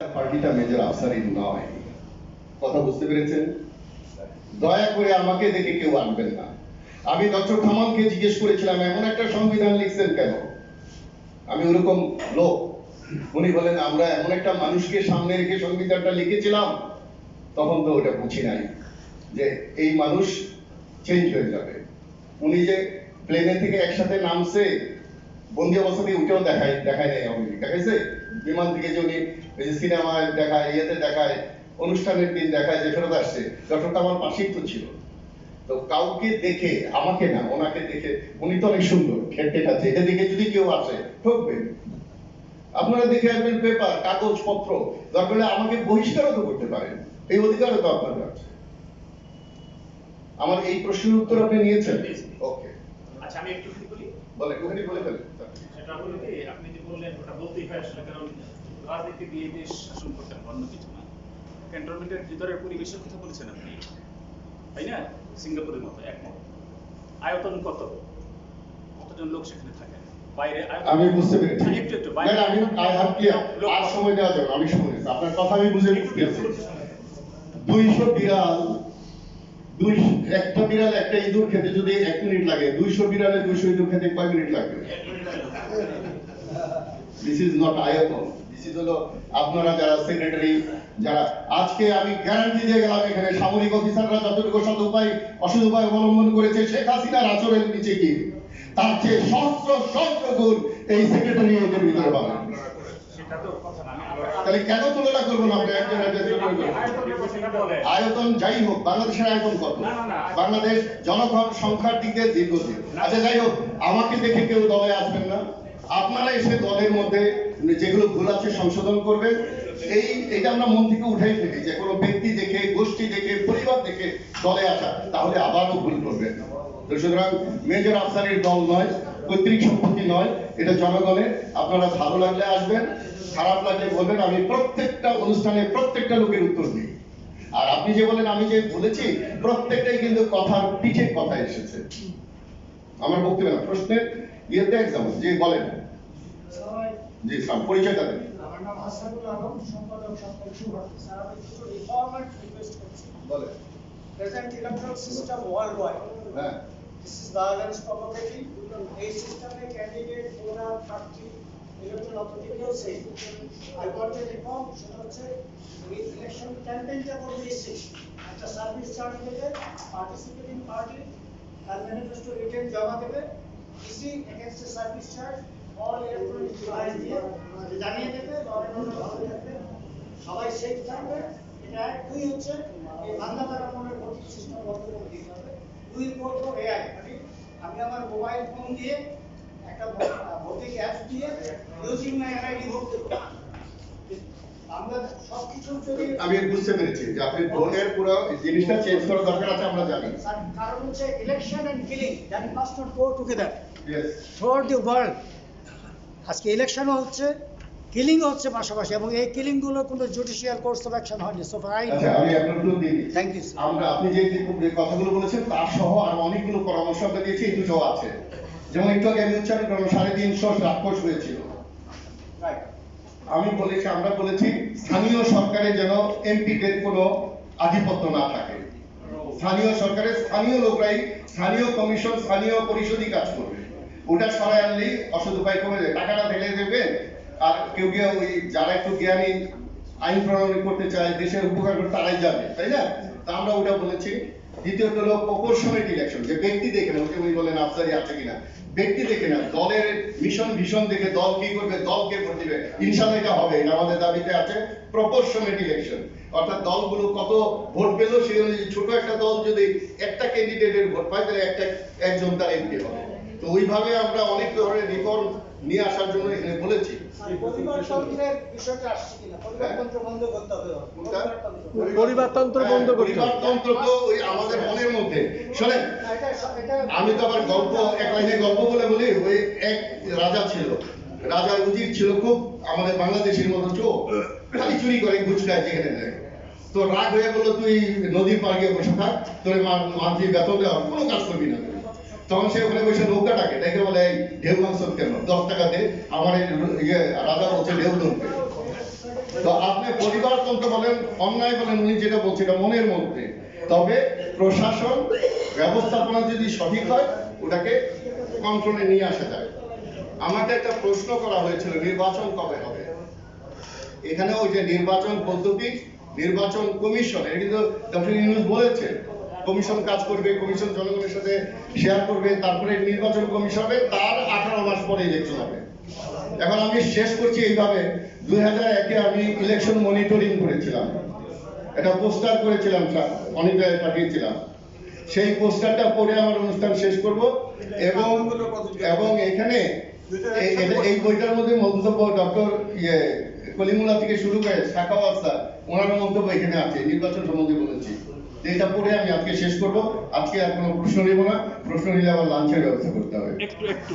পার্টিটা মেজর নয় কথা বুঝতে পেরেছেন? দয়া করে আমাকে দেখে কেউ আনবেন না। আমি ডক্টর জিজ্ঞেস করেছিলাম এমন একটা সংবিধান লিখছেন কেন? আমি ওরকম লোক। উনি বলেন, আমরা এমন একটা মানুষকে সামনে রেখে সংবিধানটা লিখেছিলাম। তখন তো ওটা বুঝি নাই যে এই মানুষ চেঞ্জ হয়ে যাবে। উনি যে প্লেনে থেকে একসাথে নামছে, বন্দি অবস্থা দিয়ে উঠেও দেখায় দেখায় নাই আমি দেখাইছে? বিমান থেকে যে উনি ওই যে সিনেমায় দেখায় ইয়েতে দেখায় অনুষ্ঠানের দিন দেখায় যে ফেরত আসছে ডক্টরটা আমার পাশেই তো ছিল। তো কাউকে দেখে আমাকে না ওনাকে দেখে উনি তো অনেক সুন্দর খেতে খাচ্ছে। এটা দেখে যদি কেউ আসে ঠকবেন আপনারা দেখে আসবেন পেপার কাগজ পত্র দরকার আমাকে বহিষ্কারও তো করতে পারেন। এই অধিকারও তো আপনাদের আছে। আমার এই প্রশ্নের উত্তর আপনি নিয়েছেন? ওকে আচ্ছা আমি একটু বলে ওখানে বলে ফেলেন সেটা হলো কি আপনি যে বললেন ওটা বলতেই হয় আসলে কারণ রাজনীতি দিয়ে দেশ শাসন করতে অন্য কিছু না ক্যান্টনমেন্টের ভিতরের পরিবেশের কথা বলেছেন আপনি তাই না সিঙ্গাপুরের মতো একমত আয়তন কত কতজন লোক সেখানে থাকে বাইরে আমি বুঝতে পেরেছি হ্যাঁ, একটু একটু আমি আই হ্যাভ ক্লিয়ার লোক- আর সময় দেওয়া যাবে আমি শুনেছি আপনার কথা আমি বুঝে গেছি। দুইশো বিড়াল দুই একটা বিড়াল, একটা ইঁদুর খেতে যদি এক মিনিট লাগে, দুইশো বিড়ালে দুইশো ইঁদুর খেতে কয় মিনিট লাগবে? দিস ইজ নট আয়তন। আপনারা যারা সেক্রেটারি যারা আজকে আমি গ্যারান্টি দিয়ে গেলাম এখানে সামরিক অফিসাররা যতটুকু সদ উপায়, অসৎ উপায় অবলম্বন করেছে, শেখ হাসিনার আচরের নিচে কি? তার চেয়ে সহস্র সহস্র গুণ এই সেক্রেটারি এদের ভিতরে পাবেন। তাহলে কেন তুলনা করব না। আয়তন যাই হোক বাংলাদেশের আয়তন কত? না, না, না। বাংলাদেশ জনগণ সংখ্যার দিক দিয়ে দীর্ঘদিন। আচ্ছা যাই হোক আমাকে দেখে কেউ দলে আসবেন না। আপনারা এসে দলের মধ্যে যেগুলো ভুল আছে সংশোধন করবেন। এই এটা আমরা মন থেকে উঠাই ফেলি যে কোনো ব্যক্তি দেখে গোষ্ঠী দেখে পরিবার দেখে দলে আসা তাহলে আবারও ভুল করবেন। সুতরাং মেজর আফসারের দল নয়। পৈতৃক সম্পত্তি নয় এটা জনগণের আপনারা ভালো লাগলে আসবেন খারাপ লাগলে বলবেন আমি প্রত্যেকটা অনুষ্ঠানে প্রত্যেকটা লোকের উত্তর দিই। আর আপনি যে বলেন আমি যে বলেছি প্রত্যেকটাই কিন্তু কথার পিঠে কথা এসেছে। আমার বক্তব্য না প্রশ্নের ইয়েতে এক্সাম জি বলেন। জি ইসলাম পরিচয়টা দেন আমার নাম হাসানুল আলম সম্পাদক সরকারি সুভাষী। স্যার আমি কিছু রিফর্মেন্ট রিকোয়েস্ট করছি। বলেন। Present electoral system world wide হ্যাঁ। দিস ইজ বায়োলেন্স প্রপোগেটিং এই সিস্টেমে ক্যান্ডিডেট ভোটার প্রার্থী ইলেকট্রাল অথরিটিও সেই আই ওয়ান্ট এ রিফর্ম সেটা হচ্ছে এই ইলেকশন ক্যাম্পেইনটা করবে এসে একটা সার্ভিস চার্জ দেবে পার্টিসিপেটিং পার্টি তার ম্যানিফেস্টো রিটেন জমা দেবে। EC against service charge all electronic device দিয়ে। জানিয়ে দেবে লরেন অর্ডার ভালো থাকবে। সবাই সেফ থাকবে। এটা দুই হচ্ছে, এই বাংলা তারা মনে ভোটিং সিস্টেম বন্ধ করে দিতে হবে। দুই করব এআই। মানে আমি আমার মোবাইল ফোন দিয়ে একটা ভোটিং অ্যাপস দিয়ে ইউজিং মাই ভোট দেবো আমরা সব কিছু যদি আমি বুঝতে পেরেছি যে আপনি ফোনের পুরো জিনিসটা চেঞ্জ করা দরকার আছে আমরা জানি। স্যার, কারণ হচ্ছে election and killing that must not go together yes throughout the world আজকে ইলেকশনও হচ্ছে কিলিংও হচ্ছে পাশাপাশি এবং এই কিলিংগুলো কোনো জুডিশিয়াল কোর্স অফ অ্যাকশন হয়নি সো ফার আই আচ্ছা আমি আপনার দিই you, sir. আমরা আপনি যে কথাগুলো বলেছেন তার সহ আর অনেকগুলো পরামর্শ আমরা দিয়েছি এই দুটো আছে। যেমন একটু আগে আমি উচ্চারণ করলাম সাড়ে তিনশো রাক্ষস হয়েছিল। রাইট আমি বলেছি আমরা বলেছি স্থানীয় সরকারে যেন এমপিদের কোনো আধিপত্য না থাকে। স্থানীয় সরকারের স্থানীয় লোকরাই স্থানীয় কমিশন স্থানীয় পরিষদই কাজ করবে। ওটা সরাই আনলেই অসৎ উপায় কমে যায়। টাকাটা ঢেলে দেবে আর কেউ কেউ ওই যারা একটু জ্ঞানী আইন প্রণয়ন করতে চায়, দেশের উপকার করতে তারাই যাবে তাই না? তা আমরা ওটা বলেছি। দ্বিতীয়ত হলো প্রপোর্শনেট ইলেকশন যে ব্যক্তি দেখে না ওকে উনি বলেন আফসারি আছে কিনা। ব্যক্তি দেখে না দলের মিশন ভীষণ দেখে দল কি করবে দলকে ভোট দিবে ইনশাল্লাহ এটা হবে, এটা আমাদের দাবিতে আছে প্রপোর্শনেট ইলেকশন অর্থাৎ দলগুলো কত ভোট পেল, সেই অনুযায়ী ছোট একটা দল যদি একটা ক্যান্ডিডেটের ভোট পায়, তাহলে একটা, একজন তার এমপি হবে। তো ওইভাবে আমরা অনেক ধরনের রিফর্ম নিয়ে আসার জন্য এখানে বলেছি পরিবারতন্ত্রের বিষয়টা আসছে কিনা পরিবারতন্ত্র বন্ধ করতে হবে পরিবারতন্ত্র। পরিবারতন্ত্র বন্ধ করতে হবে। তো ওই আমাদের মনের মধ্যে। শোনেন আমি তো আবার গল্প এক লাইনে গল্প বলে বলি ওই এক রাজা ছিল। রাজার উজির ছিল খুব আমাদের বাংলাদেশের মতো চোখ খালি চুরি করে গুজরায় যেখানে দেয় তো রাগ হয়ে বলল তুই নদীর পাড়ে গিয়ে বসে থাক তোর মান্থলি বেতন দেওয়া কোনো কাজ করবি না। তুই। তখন সে ওখানে বসে নৌকা ডাকে ডেকে বলে এই ঢেউ কেন? দশ টাকা দে, আমার এই ইয়ে ঢেউ ধরবে। তো আপনি বলেন, অন্যায় বলেন, উনি যেটা বলছে এটা মনের মধ্যে। তবে প্রশাসন ব্যবস্থাপনা যদি সঠিক হয়, ওটাকে কন্ট্রোলে নিয়ে আসা যায়। আমাকে একটা প্রশ্ন করা হয়েছিল, নির্বাচন কবে হবে? এখানে ওই যে নির্বাচন পদ্ধতি, নির্বাচন কমিশন, এটা কিন্তু ডক্টর ইউনুস বলেছে কমিশন কাজ করবে, কমিশন জনগণের সাথে শেয়ার করবে, তারপরে নির্বাচন কমিশন হবে তার আঠারো মাস পরে ইলেকশন হবে। এখন আমি শেষ করছি এইভাবে। দুই হাজার একে আমি ইলেকশন মনিটরিং করেছিলাম। একটা পোস্টার করেছিলাম মনিটরে পাঠিয়েছিলাম। সেই পোস্টারটা পড়ে আমার অনুষ্ঠান শেষ করব এবং এবং এখানে এই- বইটার মধ্যে মন্তব্য ডক্টর ইয়ে কলিমুল্লাহ থেকে শুরু করে শাখাওয়াত স্যার ওনার মন্তব্য এখানে আছে, নির্বাচন সম্বন্ধে বলেছি। এটা পড়ে আমি আজকে শেষ করব। আজকে আর কোনো প্রশ্ন নেব না। প্রশ্ন নিলে আবার লাঞ্চের ব্যবস্থা করতে হবে। একটু একটু।